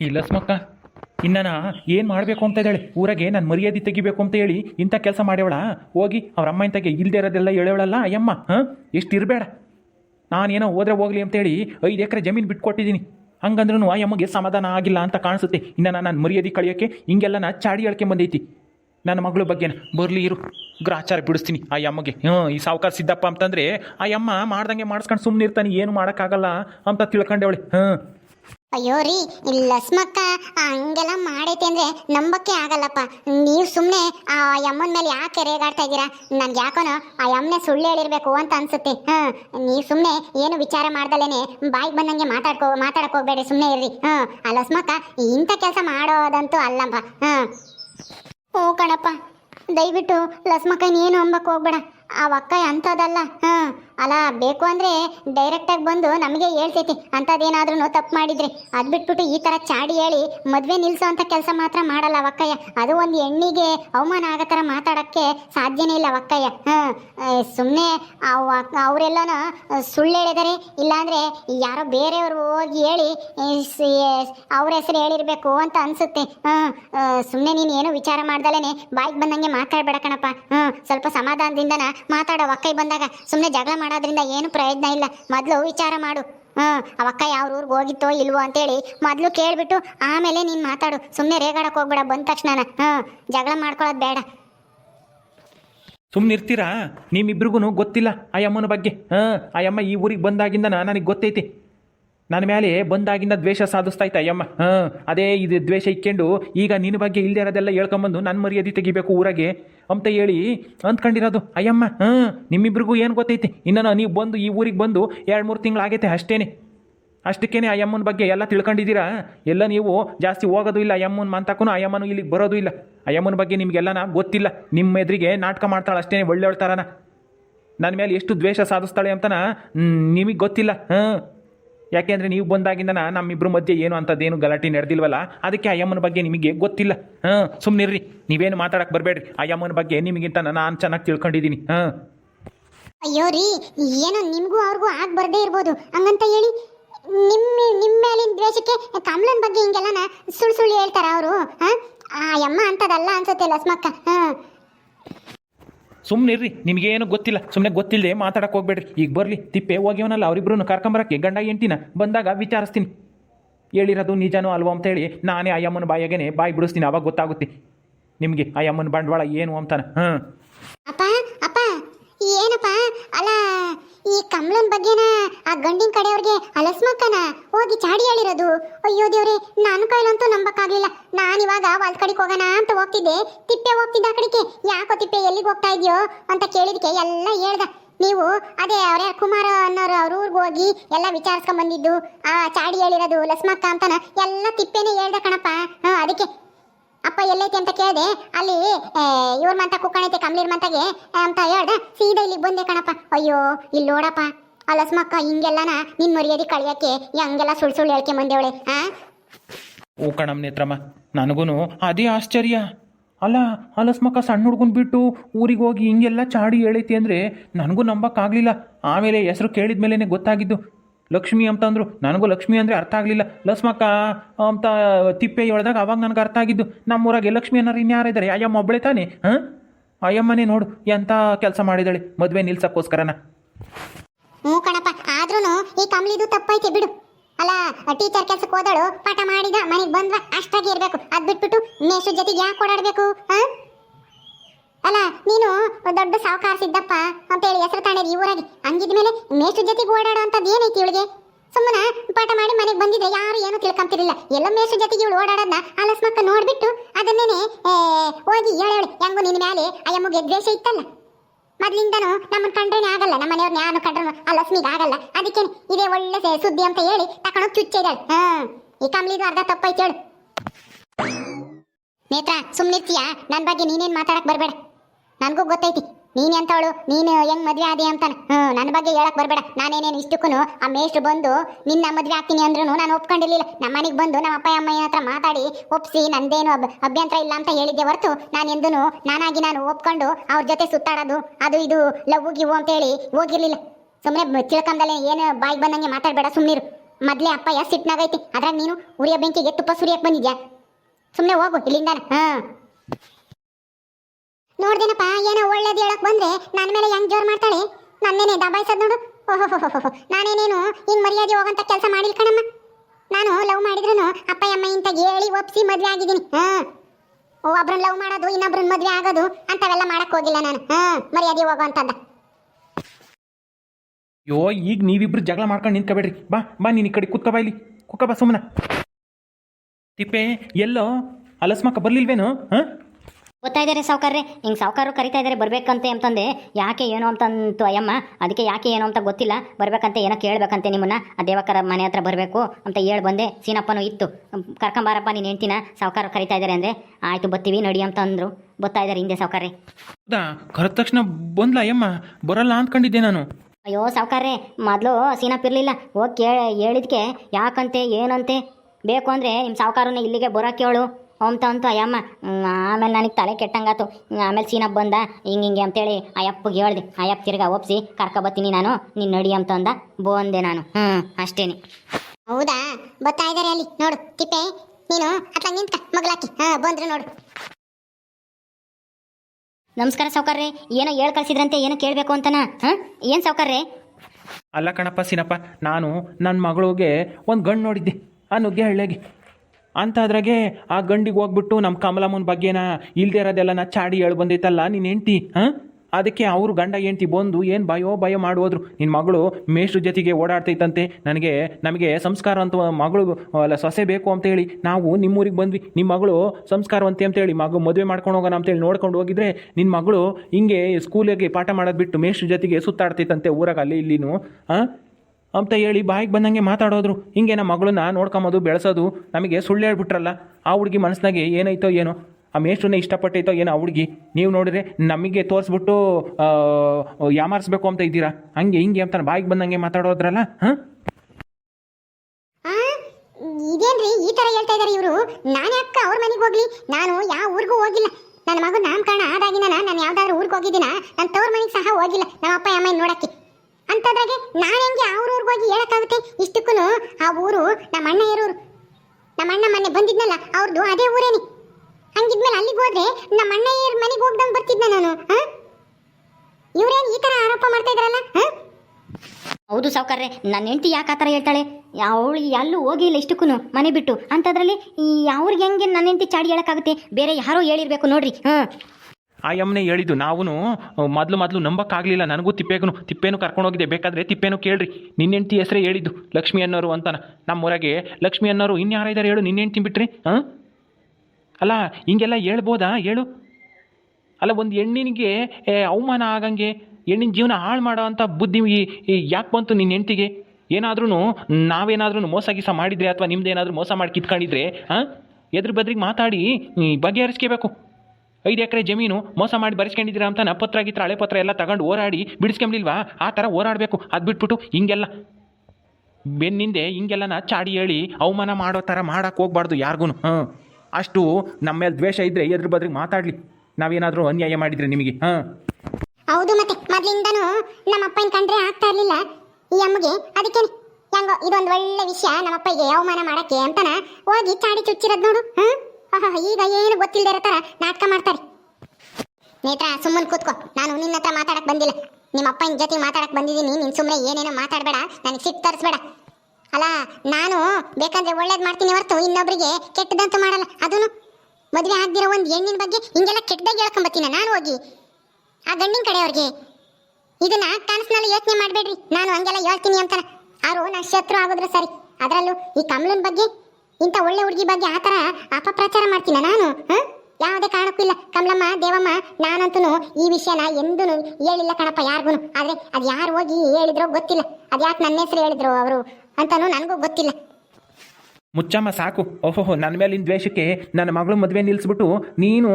ಈ ಸ್ಮಕ್ಕ ಇನ್ನನ ಏನು ಮಾಡಬೇಕು ಅಂತ ಇದ್ದಾಳೆ ಊರಾಗೆ ನಾನು ಮರ್ಯಾದೆ ತೆಗಿಬೇಕು ಅಂತ ಹೇಳಿ ಇಂಥ ಕೆಲಸ ಮಾಡ್ಯವಳ? ಹೋಗಿ ಅವ್ರ ಅಮ್ಮ ಇಂತಗೆ ಇಲ್ದೇ ಇರೋದೆಲ್ಲ ಎಳೆವಳಲ್ಲ ಅಯ್ಯಮ್ಮ, ಹಾಂ? ಎಷ್ಟು ಇರಬೇಡ ನಾನೇನೋ ಹೋದ್ರೆ ಹೋಗ್ಲಿ ಅಂತೇಳಿ ಐದು ಎಕರೆ ಜಮೀನು ಬಿಟ್ಕೊಟ್ಟಿದ್ದೀನಿ ಹಂಗಂದ್ರೂ ಅಯ್ಯಮ್ಮಗೆ ಸಮಾಧಾನ ಆಗಿಲ್ಲ ಅಂತ ಕಾಣಿಸುತ್ತೆ. ಇನ್ನು ನಾನು ಮರ್ಯಾದೆ ಕಳಿಯೋಕ್ಕೆ ಹಿಂಗೆಲ್ಲ ನಾನು ಚಾಡಿ ಬಂದೈತಿ. ನನ್ನ ಮಗಳ ಬಗ್ಗೆ ಬರಲಿ ಇರು, ಗ್ರಾಚಾರ ಬಿಡಿಸ್ತೀನಿ ಆ ಅಮ್ಮಗೆ. ಹ್ಞೂ ಈ ಸಾವುಕಾರ ಸಿದ್ದಪ್ಪ ಅಂತಂದರೆ ಆ ಅಮ್ಮ ಮಾಡ್ದಂಗೆ ಮಾಡಿಸ್ಕೊಂಡು ಸುಮ್ಮನೆ ಇರ್ತಾನೆ ಏನು ಮಾಡೋಕ್ಕಾಗಲ್ಲ ಅಂತ ತಿಳ್ಕೊಂಡೆವಳೆ. ಹಾಂ. ಅಯ್ಯೋ ರೀ ಲಸ್ಮಕ್ಕ ಹಂಗೆಲ್ಲ ಮಾಡೈತೆ ಅಂದ್ರೆ ನಂಬಕ್ಕೆ ಆಗಲ್ಲಪ್ಪ. ನೀವು ಸುಮ್ಮನೆ ಆ ಯಮ್ಮನ ಮೇಲೆ ಯಾಕೆ ರೇಗಾಡ್ತಾ ಇದ್ದೀರಾ? ನನ್ಗೆ ಯಾಕೋನೋ ಆ ಯಮ್ಮನೆ ಸುಳ್ಳು ಹೇಳಿರ್ಬೇಕು ಅಂತ ಅನ್ಸುತ್ತೆ. ಹಾಂ, ನೀವು ಸುಮ್ಮನೆ ಏನು ವಿಚಾರ ಮಾಡ್ದಲೇನೆ ಬಾಯಿಗೆ ಬಂದಂಗೆ ಮಾತಾಡ್ಕೋ, ಮಾತಾಡಕ್ ಹೋಗ್ಬೇಡಿ ಸುಮ್ಮನೆ ಇರ್ರಿ. ಹಾಂ, ಆ ಲಸ್ಮಕ್ಕ ಇಂಥ ಕೆಲಸ ಮಾಡೋದಂತೂ ಅಲ್ಲಪ್ಪ. ಹಾಂ. ಓ ಕಣಪ್ಪ, ದಯವಿಟ್ಟು ಲಸ್ಮಕ್ಕ ಏನು ಅಂಬಕ್ಕೆ ಹೋಗ್ಬೇಡ. ಆ ಅಕ್ಕ ಅಂಥದ್ದಲ್ಲ. ಹಾಂ. ಅಲ್ಲ, ಬೇಕು ಅಂದರೆ ಡೈರೆಕ್ಟಾಗಿ ಬಂದು ನಮಗೆ ಹೇಳ್ತೈತಿ. ಅಂಥದ್ದೇನಾದ್ರೂ ತಪ್ಪು ಮಾಡಿದ್ರೆ. ಅದು ಬಿಟ್ಬಿಟ್ಟು ಈ ಥರ ಚಾಡಿ ಹೇಳಿ ಮದುವೆ ನಿಲ್ಲಿಸೋ ಅಂಥ ಕೆಲಸ ಮಾತ್ರ ಮಾಡಲ್ಲ ವಕ್ಕಯ್ಯ ಅದು ಒಂದು ಹೆಣ್ಣಿಗೆ ಅವಮಾನ ಆಗೋ ಥರ ಮಾತಾಡೋಕ್ಕೆ ಸಾಧ್ಯನೇ ಇಲ್ಲ ವಕ್ಕಯ್ಯ ಹಾಂ ಸುಮ್ಮನೆ ಅವರೆಲ್ಲನೂ ಸುಳ್ಳು ಹೇಳಿದಾರೆ. ಇಲ್ಲಾಂದರೆ ಯಾರೋ ಬೇರೆಯವರು ಹೋಗಿ ಹೇಳಿ ಅವ್ರ ಹೆಸರು ಹೇಳಿರಬೇಕು ಅಂತ ಅನ್ಸುತ್ತೆ. ಹಾಂ ಸುಮ್ಮನೆ ನೀನು ಏನು ವಿಚಾರ ಮಾಡ್ದಲೇ ಬಾಯಿಗೆ ಬಂದಂಗೆ ಮಾತಾಡಬೇಡ ಕಣಪ್ಪ. ಹ್ಞೂ ಸ್ವಲ್ಪ ಸಮಾಧಾನದಿಂದನ ಮಾತಾಡೋ ಒಕ್ಕೈ ಬಂದಾಗ. ಸುಮ್ಮನೆ ಜಗಳ ಮಾಡೋದ್ರಿಂದ ಏನು ಪ್ರಯೋಜನ ಇಲ್ಲ. ಮೊದಲು ವಿಚಾರ ಮಾಡು. ಹ್ಞೂ ಅವಕ್ಕ ಯಾವ ಊರಿಗೆ ಹೋಗಿತ್ತೋ ಇಲ್ವೋ ಅಂತೇಳಿ ಮೊದಲು ಕೇಳಿಬಿಟ್ಟು ಆಮೇಲೆ ನೀನು ಮಾತಾಡು. ಸುಮ್ಮನೆ ರೇಗಾಡಕ್ಕೆ ಹೋಗ್ಬೇಡ, ಬಂದ ತಕ್ಷಣ ಹ್ಞೂ ಜಗಳ ಮಾಡ್ಕೊಳ್ಳೋದು ಬೇಡ. ಸುಮ್ಮನಿರ್ತೀರಾ ನಿಮ್ಮಿಬ್ರಿಗೂ ಗೊತ್ತಿಲ್ಲ ಆ ಬಗ್ಗೆ. ಹಾಂ ಆ ಅಮ್ಮ ಈ ಊರಿಗೆ ಬಂದಾಗಿಂದ ನನಗೆ ಗೊತ್ತೈತಿ. ನನ್ನ ಮೇಲೆ ಬಂದಾಗಿಂದ ದ್ವೇಷ ಸಾಧಿಸ್ತಾ ಇತ್ತ ಅಯ್ಯಮ್ಮ ಹಾಂ, ಅದೇ ಇದು ದ್ವೇಷ ಇಕ್ಕೊಂಡು, ಈಗ ನಿನ್ನ ಬಗ್ಗೆ ಇಲ್ಲದೆ ಇರೋದೆಲ್ಲ ಹೇಳ್ಕೊಂಬಂದು ನನ್ನ ಮರ್ಯಾದೆ ತೆಗಿಬೇಕು ಊರಾಗೆ. ಅಂತ ಹೇಳಿ ಅಂದ್ಕೊಂಡಿರೋದು. ಅಯ್ಯಮ್ಮ, ಹಾಂ, ನಿಮ್ಮಿಬ್ರಿಗೂ ಏನು ಗೊತ್ತೈತಿ? ಇನ್ನು ನೀವು ಬಂದು, ಈ ಊರಿಗೆ ಬಂದು ಎರಡು ಮೂರು ತಿಂಗಳಾಗೈತೆ ಅಷ್ಟೇನೆ. ಅಷ್ಟಕ್ಕೇ ಅಯ್ಯಮ್ಮನ ಬಗ್ಗೆ ಎಲ್ಲ ತಿಳ್ಕೊಂಡಿದ್ದೀರಾ? ಎಲ್ಲ ನೀವು ಜಾಸ್ತಿ ಹೋಗೋದು ಇಲ್ಲ ಅಯ್ಯಮ್ಮನ ಮಾತಾಕೂ ಅಯ್ಯಮ್ಮನು ಇಲ್ಲಿಗೆ ಬರೋದು ಇಲ್ಲ. ಅಯ್ಯಮ್ಮನ ಬಗ್ಗೆ ನಿಮಗೆಲ್ಲನ ಗೊತ್ತಿಲ್ಲ. ನಿಮ್ಮ ಎದುರಿಗೆ ನಾಟಕ ಮಾಡ್ತಾಳೆ ಅಷ್ಟೇ ಒಳ್ಳೆ ಥರನ ನನ್ನ ಮೇಲೆ ಎಷ್ಟು ದ್ವೇಷ ಸಾಧಿಸ್ತಾಳೆ ಅಂತನ ನಿಮಗೆ ಗೊತ್ತಿಲ್ಲ. ಹಾಂ ಯಾಕೆಂದರೆ ನೀವು ಬಂದಾಗಿಂದ ನಮ್ಮಿಬ್ಬರ ಮಧ್ಯೆ ಏನು ಅಂಥದ್ದೇನು ಗಲಾಟೆ ನಡೆದಿಲ್ವಲ್ಲ? ಅದಕ್ಕೆ ಅಯ್ಯಮ್ಮನ ಬಗ್ಗೆ ನಿಮಗೆ ಗೊತ್ತಿಲ್ಲ. ಹಾಂ ಸುಮ್ಮನಿರ್ರಿ ನೀವೇನು ಮಾತಾಡಕ್ಕೆ ಬರಬೇಡ್ರಿ. ಅಯ್ಯಮ್ಮನ ಬಗ್ಗೆ ನಿಮಗಿಂತ ನಾನು ಚೆನ್ನಾಗಿ ತಿಳ್ಕೊಂಡಿದ್ದೀನಿ. ಹಾಂ. ಅಯ್ಯೋ ರೀ, ಏನೋ ನಿಮಗೂ ಅವ್ರಿಗೂ ಆಗ ಬರದೇ ಇರ್ಬೋದು. ಹಂಗಂತ ಹೇಳಿ ನಿಮ್ಮ ನಿಮ್ಮ ಮೇಲಿನ ದ್ವೇಷಕ್ಕೆ ಕಮಲನ ಬಗ್ಗೆ ಹಿಂಗೆಲ್ಲ ಸುಳ್ಳು ಸುಳ್ಳು ಹೇಳ್ತಾರ ಅವರು ಆ ಯಮ್ಮ ಅಂತದಲ್ಲ ಅನ್ಸುತ್ತೆ ಲಸ್ಮಕ್ಕ, ಹಾಂ. ಸುಮ್ಮನಿರ್ರಿ ನಿಮಗೇನು ಗೊತ್ತಿಲ್ಲ ಸುಮ್ಮನೆ ಗೊತ್ತಿಲ್ಲದೆ ಮಾತಾಡಕ್ಕೆ ಹೋಗ್ಬೇಡ್ರಿ. ಈಗ ಬರಲಿ, ತಿಪ್ಪೆ ಹೋಗ್ಯವನಲ್ಲ ಅವರಿಬ್ರು ಕರ್ಕೊಂಬರಕ್ಕೆ ಗಂಡ ಎಂಟಿನ ಬಂದಾಗ ವಿಚಾರಿಸ್ತೀನಿ. ಹೇಳಿರೋದು ನಿಜನೋ ಅಲ್ವೋ ಅಂತೇಳಿ ನಾನೇ ಅಯ್ಯಮ್ಮನ ಬಾಯಾಗೇನೆ ಬಾಯಿ ಬಿಡಿಸ್ತೀನಿ, ಅವಾಗ ಗೊತ್ತಾಗುತ್ತೆ. ನಿಮಗೆ ಅಯ್ಯಮ್ಮನ ಬಂಡವಾಳ ಏನು ಅಂತಾನೆ ಹಾಂ ಅಪ್ಪ ಅಪ್ಪ ಏನಪ್ಪ ಅಲ್ಲ ಈ ಕಮಲನ್ ಬಗ್ಗೆನ ಆ ಗಂಡಿನ ಕಡೆಯವ್ರಿಗೆ ಅಲಸ್ಮಕ್ಕನ ಹೋಗಿ ಚಾಡಿ ಹೇಳಿರೋದು. ಅಯ್ಯೋ ದೇವ್ರೆ, ನಾನು ಕೈಲಂತೂ ನಂಬಕ್ಕಾಗ್ಲಿಲ್ಲ. ಇವಾಗ ಹೊಲ್ದ ಕಡೆಗೆ ಹೋಗೋಣ ಅಂತ ಹೋಗ್ತಿದ್ದೆ. ತಿಪ್ಪೆ ಹೋಗ್ತಿದ್ದ ಆ ಕಡೆಗೆ. ಯಾಕೋ ತಿಪ್ಪೆ ಎಲ್ಲಿಗೆ ಹೋಗ್ತಾ ಇದೆಯೋ ಅಂತ ಕೇಳಿದಕ್ಕೆ ಎಲ್ಲ ಹೇಳ್ದ. ನೀವು ಅದೇ ಅವರೇ ಕುಮಾರ ಅನ್ನೋರು ಅವ್ರ ಊರಿಗೆ ಹೋಗಿ ಎಲ್ಲ ವಿಚಾರಿಸ್ಕೊಂಡ್ ಬಂದಿದ್ದು. ಆ ಚಾಡಿ ಹೇಳಿರೋದು ಲಸ್ಮಕ್ಕ ಅಂತನ ಎಲ್ಲ ತಿಪ್ಪೆನೇ ಹೇಳ್ದ ಕಣಪ್ಪ. ಅದಕ್ಕೆ ಅಪ್ಪ ಎಲ್ಲೈತಿ ಅಂತ ಕೇಳಿದೆ, ಅಲ್ಲಿ ಇವ್ರ ಮಂತ ಕುಕ್ಕಣೈತೆ ಕಮ್ಲೀರ್ ಮಂತಗೆ ಅಂತ ಹೇಳ್ದೆ, ಸೀದಾ ಇಲ್ಲಿಗೆ ಬಂದೆ ಕಣಪ್ಪ. ಅಯ್ಯೋ, ಇಲ್ಲಿ ನೋಡಪ್ಪ ಅಲಸ್ಮಕ್ಕ ಲಸ್ಮಕ್ಕ ಹಿಂಗೆಲ್ಲನ ನಿನ್ ಮರ್ಯಾದೆ ಕಳಿಯಕ್ಕೆ, ಹಂಗೆಲ್ಲ ಸುಳ್ಳು ಸುಳ್ಳು ಹೇಳ್ಕೆ ಬಂದೇವಳೆ, ಆ? ಓ ಕಣಮ್ ನೇತ್ರಮ್ಮ, ನನಗೂನು ಅದೇ ಆಶ್ಚರ್ಯ. ಅಲ್ಲ ಅಲಸ್ಮಕ್ಕ ಸಣ್ಣ ಹುಡ್ಗನ್ ಬಿಟ್ಟು ಊರಿಗೆ ಹೋಗಿ ಹಿಂಗೆಲ್ಲ ಚಾಡಿ ಹೇಳೈತಿ ಅಂದ್ರೆ ನನಗೂ ನಂಬಕ್ಕಾಗಲಿಲ್ಲ. ಆಮೇಲೆ ಹೆಸರು ಕೇಳಿದ ಗೊತ್ತಾಗಿದ್ದು. ಲಕ್ಷ್ಮಿ ಅಂತಂದ್ರು ನನಗೂ ಲಕ್ಷ್ಮಿ ಅಂದರೆ ಅರ್ಥ ಆಗಲಿಲ್ಲ. ಲಸ್ಮಕ್ಕ ಅಂತ ತಿಪ್ಪೆ ಹೇಳ್ದಾಗ ಅವಾಗ ನನಗೆ ಅರ್ಥ ಆಗಿದ್ದು, ನಮ್ಮೂರಾಗೆ ಲಕ್ಷ್ಮಿ ಅನ್ನೋರು ಇನ್ಯಾರಿದ್ದಾರೆ ಅಯ್ಯಮ್ಮ ಒಬ್ಬಳೆ ತಾನೆ? ಹಾಂ? ಅಯ್ಯಮ್ಮನೇ ನೋಡು ಎಂಥ ಕೆಲಸ ಮಾಡಿದಾಳೆ? ಮದುವೆ ನಿಲ್ಸಕ್ಕೋಸ್ಕರನ. ಹ್ಞೂ ಕಣಪ್ಪ ಆದ್ರೂ ಈ ಕಮ್ಲಿದು ತಪ್ಪೈತೆ, ಬಿಡು. ಅಲ್ಲ, ಟೀಚರ್ ಕೆಲಸಕ್ಕೆ ಹೋದಳು, ಪಾಠ ಮಾಡಿದ, ಮನೆಗೆ ಬಂದ್ವ, ಅಷ್ಟಾಗಿ ಇರಬೇಕು. ಅದು ಬಿಟ್ಬಿಟ್ಟು ಮೇಷು ಜೊತೆಗೆ ಯಾಕೆ ಓಡಾಡಬೇಕು ಆ ಅಲ್ಲ, ನೀನು ದೊಡ್ಡ ಸಾವುಕಾರ ಸಿದ್ದಪ್ಪ ಅಂತೇಳಿ ಹೆಸರು ತಾಣೇರಿ ಈ ಊರಾಗಿ ಹಂಗಿದ್ಮೇಲೆ ಮೇಷ್ಟ್ರ ಜೊತೆಗೆ ಓಡಾಡೋ ಏನೈತಿ ಇವಳಿಗೆ? ಸುಮ್ಮನೆ ಪಾಠ ಮಾಡಿ ಮನೆಗೆ ಬಂದಿದ್ರೆ ಯಾರು ಏನು ತಿಳ್ಕೊಂತಿರಲಿಲ್ಲ ಎಲ್ಲ ಮೇಷ್ಟ್ರ ಜೊತೆಗೆ ಇವಳು ಓಡಾಡೋದನ್ನ ಅಲಸ್ಮಕ್ಕ ನೋಡ್ಬಿಟ್ಟು ಅದನ್ನೇನೆ ಹೋಗಿ ಹೇಳೇಳಿ ಹೆಂಗು ನಿನ್ನ ಮೇಲೆ ಅಯ್ಯಮ್ಮಗೆ ದ್ವೇಷ ಇತ್ತಲ್ಲ? ಮೊದ್ಲಿಂದನು ನಮ್ಮನ್ನ ಕಂಡ್ರೇನೆ ಆಗಲ್ಲ, ನಮ್ಮ ಮನೆಯವ್ರನ್ನ ಯಾರು ಕಂಡ್ರು ಆ ಲಕ್ಷ್ಮಿಗೆ ಆಗಲ್ಲ. ಅದಕ್ಕೆ ಇದೇ ಒಳ್ಳೆ ಸುದ್ದಿ ಅಂತ ಹೇಳಿ ತಕೊಂಡೋಗಿ ಚುಚ್ಚಿದಾಳೆ ಹಾ, ಈ ಕಮ್ಲಿದು ಅರ್ಧ ತಪ್ಪೈತೆ ಹೇಳು. ನೇತ್ರ ಸುಮ್ಮನಿರ್ತೀಯ ನನ್ನ ಬಗ್ಗೆ ನೀನೇನು ಮಾತಾಡಕ್ ಬರಬೇಡ. ನನಗೂ ಗೊತ್ತೈತಿ. ನೀನು ಎಂತವಳು? ನೀನು ಹೆಂಗ್ ಮದ್ವೆ ಆದಿ ಅಂತಾನೆ? ಹ್ಞೂ ನನ್ನ ಬಗ್ಗೆ ಹೇಳಕ್ ಬರಬೇಡ. ನಾನೇನೇನು ಇಷ್ಟಕ್ಕೂ ಆ ಮೇಷ್ಟ್ರು ಬಂದು ನಿನ್ನ ಮದ್ವೆ ಆಗ್ತೀನಿ ಅಂದ್ರೂ ನಾನು ಒಪ್ಕೊಂಡಿರ್ಲಿಲ್ಲ. ನಮ್ಮ ಮನೆಗೆ ಬಂದು ನಮ್ಮ ಅಪ್ಪ ಅಮ್ಮಯ್ಯ ಹತ್ರ ಮಾತಾಡಿ ಒಪ್ಸಿ ನಂದೇನು ಅಬ್- ಅಭ್ಯಂತರ ಇಲ್ಲ ಅಂತ ಹೇಳಿದ್ದೆ ಹೊರತು ನಾನು ಎಂದೂ ನಾನಾಗಿ ನಾನು ಒಪ್ಕೊಂಡು ಅವ್ರ ಜೊತೆ ಸುತ್ತಾಡೋದು, ಅದು ಇದು, ಲವ್ ಗಿವು ಅಂತೇಳಿ ಹೋಗಿರ್ಲಿಲ್ಲ. ಸುಮ್ಮನೆ ತಿಳ್ಕೊಂಡಲ್ಲೇ ಏನು ಬಾಯಿಗೆ ಬಂದಂಗೆ ಮಾತಾಡಬೇಡ ಸುಮ್ಮನಿರು ಮೊದಲೇ ಅಪ್ಪ ಯಾ ಸಿಟ್ನಾಗೈತಿ ಅದ್ರಾಗ ನೀನು ಉರಿಯ ಬೆಂಕಿಗೆ ತುಪ್ಪ ಸುರಿಯಕ್ಕೆ ಬಂದಿದ್ಯಾ? ಸುಮ್ಮನೆ ಹೋಗು ಇಲ್ಲಿಂದ ಹಾ ನೋಡ್ದೇನಪ್ಪ, ಏನೋ ಒಳ್ಳೇದು ಹೇಳಕ್ ಬಂದ್ರೆ ನನ್ನ ಮೇಲೆ ಹೆಂಗ್ ಜೋರ್ ಮಾಡ್ತಾಳೆ? ನನ್ನೇನೆ ದಬಾಯಿಸದ್ ನೋಡು. ಓಹೋ ನಾನೇನೇನು ಹಿಂಗ್ ಮರ್ಯಾದೆ ಹೋಗಂತ ಕೆಲಸ ಮಾಡಿಲ್ ಕಣಮ್ಮ. ನಾನು ಲವ್ ಮಾಡಿದ್ರು ಅಪ್ಪ, ಅಮ್ಮ ಇಂತ ಹೇಳಿ ಒಪ್ಸಿ ಮದ್ವೆ ಆಗಿದ್ದೀನಿ. ಹಾ. ಒಬ್ರನ್ನ ಲವ್ ಮಾಡೋದು ಇನ್ನೊಬ್ರನ್ನ ಮದ್ವೆ ಆಗೋದು ಅಂತವೆಲ್ಲ ಮಾಡಕ್ ಹೋಗಿಲ್ಲ ನಾನು. ಹಾ, ಮರ್ಯಾದೆ ಹೋಗೋ ಅಂತಂದ. ಅಯ್ಯೋ, ಈಗ ನೀವಿಬ್ರು ಜಗಳ ಮಾಡ್ಕೊಂಡು ನಿಂತ್ಕೋಬೇಡ್ರಿ. ಬಾ ಬಾ, ನೀನು ಈ ಕಡೆ ಕುತ್ಕೋ ಬಾ ಇಲ್ಲಿ. ಕುಕ್ಕ ಬಾ ಸುಮ್ಮನ ತಿಪ್ಪೆ, ಎಲ್ಲೋ, ಅಲಸ್ಮಕ್ಕ ಬರ್ಲಿಲ್ವೇನು? ಹಾಂ? ಗೊತ್ತಾ ಇದ್ದಾರೆ ಸಾವುಕಾರ್ರೆ? ಹಿಂಗೆ ಸಾವುಕಾರರು ಕರಿತಾ ಇದ್ದಾರೆ ಬರಬೇಕಂತೆ ಅಂತಂದೆ. ಯಾಕೆ ಏನೋ ಅಂತಂತು ಅಯ್ಯಮ್ಮ? ಅದಕ್ಕೆ ಯಾಕೆ ಏನೋ ಅಂತ ಗೊತ್ತಿಲ್ಲ. ಬರಬೇಕಂತೆ ಏನೋ ಕೇಳಬೇಕಂತೆ ನಿಮ್ಮನ್ನ. ಆ ದೇವಕರ ಮನೆ ಹತ್ರ ಬರಬೇಕು ಅಂತ ಹೇಳಿ ಬಂದೆ. ಸೀನಪ್ಪನೂ ಇತ್ತು. ಕರ್ಕೊಂಬಾರಪ್ಪ ನೀನು ಹೆಂಡ್ತಿನ? ಸಾವುಕಾರ ಕರಿತಾ ಇದ್ದಾರೆ ಅಂದರೆ? ಆಯಿತು ಬತ್ತೀವಿ ನಡಿ ಅಂತ ಅಂದರು ಬರ್ತಾ ಇದ್ದಾರೆ ಹಿಂದೆ ಸಾವುಕಾರ್ರೆ. ಹೌದಾ? ಕರೆದ ತಕ್ಷಣ ಬಂದ್ಲ ಅಯ್ಯಮ್ಮ? ಬರಲ್ಲ ಅಂದ್ಕೊಂಡಿದ್ದೆ ನಾನು. ಅಯ್ಯೋ ಸಾವುಕಾರ್ರೆ ಮೊದಲು ಸೀನಪ್ಪ ಇರಲಿಲ್ಲ. ಹೋಗಿ ಕೇ ಹೇಳಿದ್ಕೆ ಯಾಕಂತೆ ಏನಂತೆ? ಬೇಕು ಅಂದರೆ ನಿಮ್ಮ ಸಾವುಕಾರನ್ನ ಇಲ್ಲಿಗೆ ಬರೋಕೆ ಹೇಳು. ಅಂತ ಅಂತು ಅಯ್ಯಮ್ಮ. ಆಮೇಲೆ ನನಗೆ ತಲೆ ಕೆಟ್ಟಂಗಾತು. ಆಮೇಲೆ ಸೀನಪ್ಪ ಬಂದ. ಹಿಂಗೆ ಹಿಂಗೆ ಅಂತೇಳಿ ಅಯ್ಯಪ್ಪಗೆ ಹೇಳ್ದೆ. ಅಯ್ಯಪ್ಪ ತಿರ್ಗಾ ಒಪ್ಸಿ ಕರ್ಕೊಬತ್ತೀನಿ ನಾನು. ನೀನು ನಡಿ ಅಂತ ಅಂದ. ಬಂದೆ ನಾನು. ಹ್ಞೂ ಅಷ್ಟೇನೆ. ಹೌದಾ? ಬರ್ತಾ ಇದ್ದಾರೆ ಅಲ್ಲಿ. ನೋಡು ತಿಪ್ಪೆ. ನೀನು ಅಥವಾ ನಿಂತ ಮಗ್ಲಾಕಿ. ಹಾಂ ಬಂದ್ರು ನೋಡು. ನಮಸ್ಕಾರ ಸಾವುಕಾರ್ರೆ. ಏನೋ ಹೇಳ್ ಕಳ್ಸಿದ್ರಂತೆ ಏನೋ ಕೇಳಬೇಕು ಅಂತನಾ? ಹಾಂ? ಏನು ಸಾವುಕಾರ್ರೆ? ಅಲ್ಲ ಕಣಪ್ಪ ಸೀನಪ್ಪ ನಾನು ನನ್ನ ಮಗಳಿಗೆ ಒಂದು ಗಣ್ಣು ನೋಡಿದ್ದೆ. ಆ ನುಗ್ಗೆ ಹಳ್ಳಿಯಾಗಿ ಅಂತ ಅದ್ರಾಗೆ ಆ ಗಂಡಿಗೆ ಹೋಗ್ಬಿಟ್ಟು ನಮ್ಮ ಕಮಲಮ್ಮನ ಬಗ್ಗೆನ ಇಲ್ದೇ ಇರೋದೆಲ್ಲ ನಾ ಚಾಡಿ ಹೇಳಿ ಬಂದೈತಲ್ಲ, ನೀನು ಹೆಂಡ್ತಿ, ಹಾಂ? ಅದಕ್ಕೆ ಅವರು ಗಂಡ ಹೆಂಡ್ತಿ ಬಂದು ಏನು ಭಯೋ ಭಯ ಮಾಡೋದ್ರು ನಿನ್ನ ಮಗಳು ಮೇಷ್ಟ್ರ ಜೊತೆಗೆ ಓಡಾಡ್ತೈತಂತೆ, ನನಗೆ, ನಮಗೆ ಸಂಸ್ಕಾರ ಅಂತ ಮಗಳು, ಅಲ್ಲ ಸೊಸೆ ಬೇಕು ಅಂತೇಳಿ ನಾವು ನಿಮ್ಮೂರಿಗೆ ಬಂದ್ವಿ. ನಿಮ್ಮ ಮಗಳು ಸಂಸ್ಕಾರವಂತೆ ಅಂತೇಳಿ ಮಗು ಮದುವೆ ಮಾಡ್ಕೊಂಡು ಹೋಗೋಣ ಅಂತೇಳಿ ನೋಡ್ಕೊಂಡು ಹೋಗಿದ್ರೆ ನಿನ್ನ ಮಗಳು ಹಿಂಗೆ ಸ್ಕೂಲಿಗೆ ಪಾಠ ಮಾಡೋದು ಬಿಟ್ಟು ಮೇಷ್ಟ್ರ ಜೊತೆಗೆ ಸುತ್ತಾಡ್ತೈತಂತೆ ಊರಾಗ ಅಲ್ಲಿ ಇಲ್ಲಿನೂ, ಹಾಂ? ಅಂತ ಹೇಳಿ ಬಾಯಿಗೆ ಬಂದಂಗೆ ಮಾತಾಡೋದ್ರು. ಹಿಂಗೆ ನಮ್ಮ ಮಗಳನ್ನ ನೋಡ್ಕೊಂಬೋದು ಬೆಳೆಸೋದು, ನಮಗೆ ಸುಳ್ಳು ಹೇಳ್ಬಿಟ್ರಲ್ಲ. ಆ ಹುಡುಗಿ ಮನಸ್ಸಿನಾಗೆ ಏನೈತೋ ಏನೋ. ಆ ಮೇಷ್ಟ್ರನ್ನೇ ಇಷ್ಟಪಟ್ಟೈತೋ ಏನೋ ಆ ಹುಡುಗಿ. ನೀವು ನೋಡಿದ್ರೆ ನಮಗೆ ತೋರಿಸ್ಬಿಟ್ಟು ಯಾಮಾರಿಸ್ಬೇಕು ಅಂತ ಇದ್ದೀರಾ? ಹಂಗೆ ಹಿಂಗೆ ಅಂತ ಬಾಯಿಗೆ ಬಂದಂಗೆ ಮಾತಾಡೋದ್ರಲ್ಲ, ಹಾಂ? ಇದೇನ್ರಿ ಈ ತರ ಹೇಳ್ತಾ ಇದಾರೆ ಇವರು? ನಾನು ಅಕ್ಕ ಅವ್ರ ಮನೆಗೆ ಹೋಗ್ಲಿ? ನಾನು ಯಾವ ಊರಿಗೂ ಹೋಗಿಲ್ಲ. ನನ್ನ ಮಗು ನಾಮಕರಣ ಆದಾಗಿನ ನಾನು ಯಾವ್ದಾದ್ರು ಊರಿಗೆ ಹೋಗಿದ್ದೀನ? ನನ್ನ ತವ್ರ ಮನೆಗೆ ಸಹ ಹೋಗಿಲ್ಲ. ನಮ್ಮ ಅಪ್ಪ ಅಮ್ಮ ನೋಡಕ್ಕೆ. ಅಂತದ್ರಾಗೆ ನಾನು ಹೆಂಗೆ ಅವ್ರ ಊರಿಗೆ ಹೋಗಿ ಹೇಳಕ್ಕಾಗುತ್ತೆ? ಇಷ್ಟಕ್ಕೂ ಆ ಊರು ನಮ್ಮ ಅಣ್ಣ ಇರೋರು ನಮ್ಮ ಅಣ್ಣ ಮೊನ್ನೆ ಬಂದಿದ್ನಲ್ಲ ಅವ್ರದ್ದು ಅದೇ ಊರೇನಿ. ಹಂಗಿದ್ಮೇಲೆ ಅಲ್ಲಿಗೆ ಹೋದ್ರೆ ನಮ್ಮ ಅಣ್ಣ ಮನೆಗೆ ಹೋಗ್ದಂಗೆ ಬರ್ತಿದ್ನ ನಾನು ಇವ್ರೇನು ಈ ತರ ಆರೋಪ ಮಾಡ್ತಾ ಇದ್ರಲ್ಲ ಹೌದು ಸಾವುಕಾರ್ರೆ ನನ್ನ ಹೆಂಡತಿ ಯಾಕೆ ಆ ಥರ ಹೇಳ್ತಾಳೆ? ಅವಳು ಎಲ್ಲೂ ಹೋಗಿಲ್ಲ ಇಷ್ಟಕ್ಕೂ ಮನೆ ಬಿಟ್ಟು. ಅಂಥದ್ರಲ್ಲಿ ಈ ಅವ್ರಿಗೆ ಹೆಂಗೆ ನನ್ನ ಹೆಂಡತಿ ಚಾಡಿ ಹೇಳೋಕ್ಕಾಗುತ್ತೆ? ಬೇರೆ ಯಾರೋ ಹೇಳಿರ್ಬೇಕು ನೋಡ್ರಿ ಹ್ಞೂ ಆ ಯಮ್ನೆ ಹೇಳಿದ್ದು ನಾವು ಮೊದಲು ಮೊದಲು ನಂಬಕ್ಕಾಗಲಿಲ್ಲ. ನನಗೂ ತಿಪ್ಪೇಗೂ ತಿಪ್ಪೇನು ಕರ್ಕೊಂಡು ಹೋಗಿದ್ದೆ ಬೇಕಾದರೆ ತಿಪ್ಪೇನು ಕೇಳ್ರಿ. ಹೆಂಡ್ತಿ ಹೆಸರೇ ಹೇಳಿದ್ದು, ಲಕ್ಷ್ಮಿ ಅನ್ನೋರು ಅಂತಾನ. ನಮ್ಮೂರಾಗೆ, ಲಕ್ಷ್ಮಿ ಅನ್ನೋರು ಇನ್ಯಾರ ಇದ್ದಾರೆ ಹೇಳು, ನಿನ್ನ ಹೆಂಡ್ತಿ ಬಿಟ್ರಿ ಹಾಂ ಅಲ್ಲ, ಹಿಂಗೆಲ್ಲ ಹೇಳ್ಬೋದಾ? ಹೇಳು. ಅಲ್ಲ, ಒಂದು ಹೆಣ್ಣಿನಿಗೆ ಅವಮಾನ ಆಗಂಗೆ, ಹೆಣ್ಣಿನ ಜೀವನ ಹಾಳು ಮಾಡೋ ಅಂಥ ಬುದ್ಧಿ ಯಾಕೆ ಬಂತು ನಿನ್ನ ಹೆಂಡ್ತಿಗೆ? ಏನಾದ್ರೂ ನಾವೇನಾದ್ರೂ ಮೋಸ ಗೀಸ ಮಾಡಿದ್ರೆ ಅಥವಾ ಏನಾದರೂ ಮೋಸ ಮಾಡಿ ಕಿತ್ಕೊಂಡಿದ್ರೆ ಹಾಂ ಎದ್ರ ಬದ್ರಿಗೆ ಮಾತಾಡಿ ಬಗೆಹರಿಸ್ಕೋಬೇಕು. ಐದು ಎಕರೆ ಜಮೀನು ಮೋಸ ಮಾಡಿ ಬರೆಸ್ಕೊಂಡಿದ್ದೀರಾ ಅಂತ ಪತ್ರ ಗಿತ್ರ ಹಳೆ ಪತ್ರ ಎಲ್ಲ ತಗೊಂಡು ಓಡಾಡಿ ಬಿಡಿಸ್ಕೊಂಬಿಲ್ವಾ ಆ ಥರ ಓಡಾಡಬೇಕು. ಅದು ಬಿಟ್ಬಿಟ್ಟು ಹಿಂಗೆಲ್ಲ ಬೆನ್ನಿಂದೆ ಹಿಂಗೆಲ್ಲನ ಚಾಡಿ ಹೇಳಿ ಅವಮಾನ ಮಾಡೋ ಥರ ಮಾಡಕ್ಕೆ ಹೋಗ್ಬಾರ್ದು ಯಾರಿಗೂ ಹಾಂ. ಅಷ್ಟು ನಮ್ಮ ಮೇಲೆ ದ್ವೇಷ ಇದ್ದರೆ ಎದ್ರ ಬದ್ರಿಗೆ ಮಾತಾಡಲಿ. ನಾವೇನಾದರೂ ಅನ್ಯಾಯ ಮಾಡಿದರೆ ನಿಮಗೆ. ಹಾಂ. ಹೌದು ಮತ್ತೆ. ಮೊದಲಿಂದನೂ ನಮ್ಮ ಅಪ್ಪನ ಕಂಡ್ರೆ ಆಗ್ತಾ ಇರಲಿಲ್ಲ. ಈ ಅಮ್ಮಗೆ ಅದಕ್ಕೆ ಹೆಂಗೋ ಇದೊಂದು ಒಳ್ಳೆ ವಿಷಯ ನಮ್ಮ ಅಪ್ಪಗೆ ಅವಮಾನ ಮಾಡಕ್ಕೆ ಅಂತನ ಹೋಗಿ ಚಾಡಿ ಚುಚ್ಚಿರೋದು ನೋಡು. ಆಹಾ, ಈಗ ಏನು ಗೊತ್ತಿಲ್ಲದೆ ಇರೋ ತರ ನಾಟಕ ಮಾಡ್ತಾರೆ. ನೇತ್ರ ಸುಮ್ಮನೆ ಕೂತ್ಕೋ. ನಾನು ನಿನ್ನ ಹತ್ರ ಮಾತಾಡಕ್ ಬಂದಿಲ್ಲ. ನಿಮ್ಮ ಅಪ್ಪನ ಜೊತೆ ಮಾತಾಡಕ್ ಬಂದಿದ್ದೀನಿ. ನೀನು ಸುಮ್ಮನೆ ಏನೇನೋ ಮಾತಾಡಬೇಡ. ನನಗೆ ಸಿಟ್ಟು ತರಿಸ್ಬೇಡ. ಅಲ್ಲ, ನಾನು ಬೇಕಂದ್ರೆ ಒಳ್ಳೇದು ಮಾಡ್ತೀನಿ ಹೊರತು, ಇನ್ನೊಬ್ರಿಗೆ ಕೆಟ್ಟದಂತೂ ಮಾಡಲ್ಲ. ಅದನ್ನು ಮದುವೆ ಆಗ್ದಿರೋ ಒಂದು ಹೆಣ್ಣಿನ ಬಗ್ಗೆ ಹಿಂಗೆಲ್ಲ ಕೆಟ್ಟದಾಗಿ ಹೇಳ್ಕೊಂಬತ್ತೀನ ನಾನು ಹೋಗಿ? ಆ ಗಂಡಿನ ಕಡೆಯವ್ರಿಗೆ? ಇದನ್ನ ಕನಸಿನಲ್ಲಿ ಯೋಚನೆ ಮಾಡಬೇಡ್ರಿ. ನಾನು ಹಂಗೆಲ್ಲ ಹೇಳ್ತೀನಿ ಅಂತಾನೆ. ಆರು ನಾನು ಶತ್ರು ಆಗೋದ್ರು ಸರಿ. ಅದರಲ್ಲೂ ಈ ಕಮಲನ ಬಗ್ಗೆ ಇಂಥ ಒಳ್ಳೆ ಹುಡುಗಿ ಬಗ್ಗೆ ಆ ಥರ ಅಪಪ್ರಚಾರ ಮಾಡ್ತೀನ ನಾನು? ಯಾವುದೇ ಕಾರಣಕ್ಕೂ ಇಲ್ಲ. ಕಮಲಮ್ಮ, ದೇವಮ್ಮ ನಾನಂತೂ ಈ ವಿಷಯನ ಎಂದೂ ಹೇಳಿಲ್ಲ ಕಣಪ್ಪ ಯಾರಿಗೂ ಆದ್ರೆ ಅದು ಯಾರು ಹೋಗಿ ಹೇಳಿದ್ರೋ ಗೊತ್ತಿಲ್ಲ. ಅದು ಯಾಕೆ ನನ್ನ ಹೆಸರು ಹೇಳಿದ್ರು ಅವರು ಅಂತಾನು ನನಗೂ ಗೊತ್ತಿಲ್ಲ. ಮುಚ್ಚಮ್ಮ, ಸಾಕು. ಓಹೋ ನನ್ನ ಮೇಲಿನ ದ್ವೇಷಕ್ಕೆ ನನ್ನ ಮಗಳು ಮದುವೆ ನಿಲ್ಲಿಸ್ಬಿಟ್ಟು ನೀನು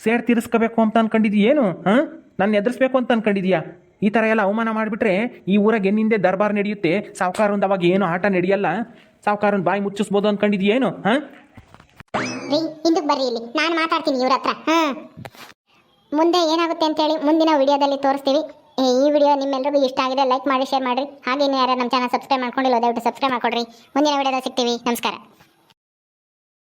ಸೇರ್ ತೀರಿಸ್ಕೋಬೇಕು ಅಂತ ಅನ್ಕೊಂಡಿದ್ದೀ ಏನು, ಹಾಂ? ನನ್ನ ಎದುರಿಸ್ಬೇಕು ಅಂತ ಅನ್ಕೊಂಡಿದ್ಯಾ? ಈ ಥರ ಎಲ್ಲ ಅವಮಾನ ಮಾಡಿಬಿಟ್ರೆ ಈ ಊರಾಗ ಎನ್ನಿಂದೆ ದರ್ಬಾರ್ ನಡೆಯುತ್ತೆ. ಸಾವುಕಾರಂದ ಅವಾಗ ಏನು ಆಟ ನಡೆಯಲ್ಲ. ಸಾವುಕಾರನ ಬಾಯಿ ಮುಚ್ಚಿಸ್ಬೋದು ಅನ್ಕೊಂಡಿದ್ಯೇನು, ಹಾಂ? ರೀ ಹಿಂದಕ್ಕೆ ಬರ್ರಿ ಇಲ್ಲಿ. ನಾನು ಮಾತಾಡ್ತೀನಿ ಇವ್ರ ಹತ್ರ. ಮುಂದೆ ಏನಾಗುತ್ತೆ ಅಂತೇಳಿ ಮುಂದಿನ ವಿಡಿಯೋದಲ್ಲಿ ತೋರಿಸ್ತೀವಿ. ಈ ವಿಡಿಯೋ ನಿಮ್ಮೆಲ್ಲರಿಗೂ ಇಷ್ಟ ಆಗಿದೆ ಲೈಕ್ ಮಾಡಿ ಶೇರ್ ಮಾಡಿರಿ. ಹಾಗೆ ಇನ್ನು ಯಾರು ನಮ್ಮ ಚಾನಲ್ ಸಬ್ಸ್ಕ್ರೈಬ್ ಮಾಡ್ಕೊಂಡಿಲ್ಲ, ದಯವಿಟ್ಟು ಸಬ್ಸ್ಕ್ರೈಬ್ ಮಾಡ್ಕೊಡ್ರಿ. ಮುಂದಿನ ವಿಡಿಯೋದಲ್ಲಿ ಸಿಗ್ತೀವಿ. ನಮಸ್ಕಾರ.